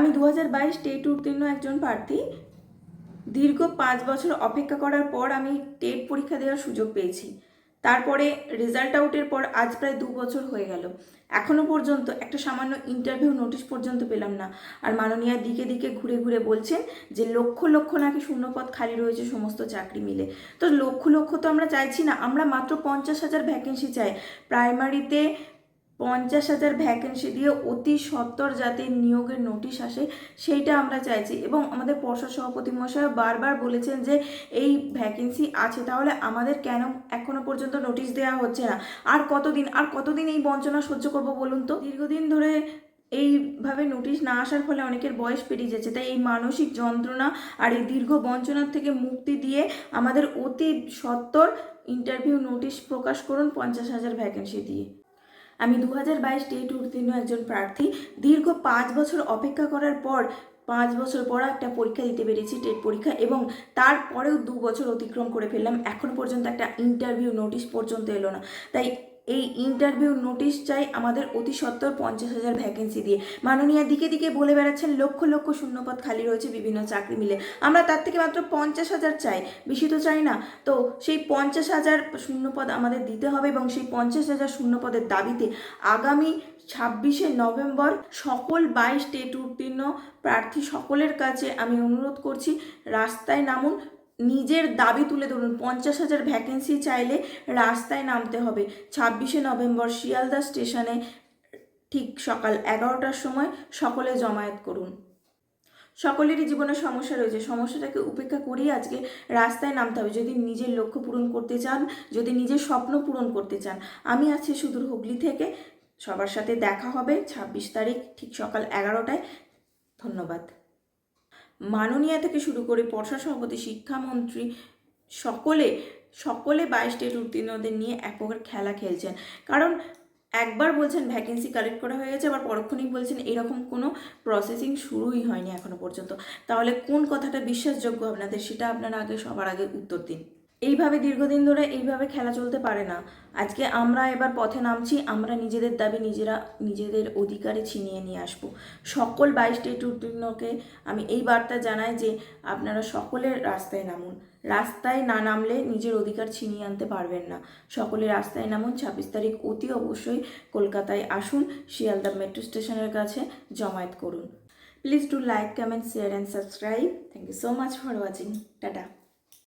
আমি দু হাজার বাইশ টেট উত্তীর্ণ একজন প্রার্থী। দীর্ঘ পাঁচ বছর অপেক্ষা করার পর আমি টেট পরীক্ষা দেওয়ার সুযোগ পেয়েছি। তারপরে রেজাল্ট আউটের পর আজ প্রায় দু বছর হয়ে গেল। এখনও পর্যন্ত একটা সামান্য ইন্টারভিউ নোটিশ পর্যন্ত পেলাম না। আর মাননীয়া দিকে দিকে ঘুরে ঘুরে বলছেন যে লক্ষ লক্ষ নাকি শূন্যপদ খালি রয়েছে সমস্ত চাকরি মিলে। তো লক্ষ লক্ষ তো আমরা চাইছি না, আমরা মাত্র পঞ্চাশ হাজার ভ্যাকেন্সি চাই। প্রাইমারিতে পঞ্চাশ হাজার ভ্যাকেন্সি দিয়ে অতি সত্তর যাতে নিয়োগের নোটিশ আসে, সেইটা আমরা চাইছি। এবং আমাদের পর্ষদ সভাপতি মহাশয় বারবার বলেছেন যে এই ভ্যাকেন্সি আছে, তাহলে আমাদের কেন এখনও পর্যন্ত নোটিশ দেওয়া হচ্ছে না? আর কতদিন আর কতদিন এই বঞ্চনা সহ্য করব বলুন তো? দীর্ঘদিন ধরে এইভাবে নোটিশ না আসার ফলে অনেকের বয়স পেরিয়ে যাচ্ছে, তাই এই মানসিক যন্ত্রণা আর এই দীর্ঘ বঞ্চনার থেকে মুক্তি দিয়ে আমাদের অতি সত্তর ইন্টারভিউ নোটিশ প্রকাশ করুন পঞ্চাশ হাজার ভ্যাকেন্সি দিয়ে। আমি দু হাজার বাইশ টেট উত্তীর্ণ একজন প্রার্থী। দীর্ঘ পাঁচ বছর অপেক্ষা করার পর পাঁচ বছর পর একটা পরীক্ষা দিতে পেরেছি, টেট পরীক্ষা, এবং তারপরেও দু বছর অতিক্রম করে ফেললাম। এখন পর্যন্ত একটা ইন্টারভিউ নোটিশ পর্যন্ত এলো না। তাই এই ইন্টারভিউ নোটিশ চাই আমাদের অতি সত্তর পঞ্চাশ হাজার ভ্যাকেন্সি দিয়ে। মাননীয় দিকে দিকে বলে বেড়াচ্ছেন, লক্ষ লক্ষ শূন্যপদ খালি রয়েছে বিভিন্ন চাকরি মিলে। আমরা তার থেকে মাত্র পঞ্চাশ হাজার চাই। বেশি তো চাই না। তো সেই পঞ্চাশ হাজার শূন্যপদ আমাদের দিতে হবে এবং সেই পঞ্চাশ হাজার শূন্যপদের দাবিতে আগামী ছাব্বিশে নভেম্বর সকল বাইশ টেট উত্তীর্ণ প্রার্থী সকলের কাছে আমি অনুরোধ করছি, রাস্তায় নামুন নিজের দাবি তুলে ধরুন, পঞ্চাশ হাজার ভ্যাকেন্সি চাইলে রাস্তায় নামতে হবে। ছাব্বিশে নভেম্বর শিয়ালদা স্টেশনে ঠিক সকাল এগারোটার সময় সকলে জমায়েত করুন। সকলেরই জীবনে সমস্যা রয়েছে। সমস্যাটাকে উপেক্ষা করেই আজকে রাস্তায় নামতে হবে। যদি নিজের লক্ষ্য পূরণ করতে চান, যদি নিজের স্বপ্ন পূরণ করতে চান, আমি আছি সুদূর হুগলি থেকে। সবার সাথে দেখা হবে ছাব্বিশ তারিখ, ঠিক সকাল এগারোটায়। ধন্যবাদ। মাননীয়া থেকে শুরু করে পর্ষদ সভাপতি শিক্ষামন্ত্রী সকলে সকলে বাইশ স্টেট উত্তীর্ণদের নিয়ে এক প্রকার খেলা খেলছেন। কারণ একবার বলছেন ভ্যাকেন্সি কালেক্ট করা হয়ে গেছে, আবার পরক্ষণেই বলছেন এরকম কোনো প্রসেসিং শুরুই হয়নি এখনও পর্যন্ত। তাহলে কোন কথাটা বিশ্বাসযোগ্য আপনাদের, সেটা আপনারা আগে সবার আগে উত্তর দিন। এইভাবে দীর্ঘদিন ধরে এইভাবে খেলা চলতে পারে না। আজকে আমরা এবার পথে নামছি, আমরা নিজেদের দাবি নিজেরা, নিজেদের অধিকারে ছিনিয়ে নিয়ে আসব। সকল বাইশ স্টেট উত্তীর্ণকে আমি এই বার্তা জানাই যে, আপনারা সকলের রাস্তায় নামুন। রাস্তায় না নামলে নিজের অধিকার ছিনিয়ে আনতে পারবেন না। সকলে রাস্তায় নামুন, ছাব্বিশ তারিখ অতি অবশ্যই কলকাতায় আসুন, শিয়ালদা মেট্রো স্টেশনের কাছে জমায়েত করুন। Please do like, comment, share and subscribe. Thank you so much for watching. Tata.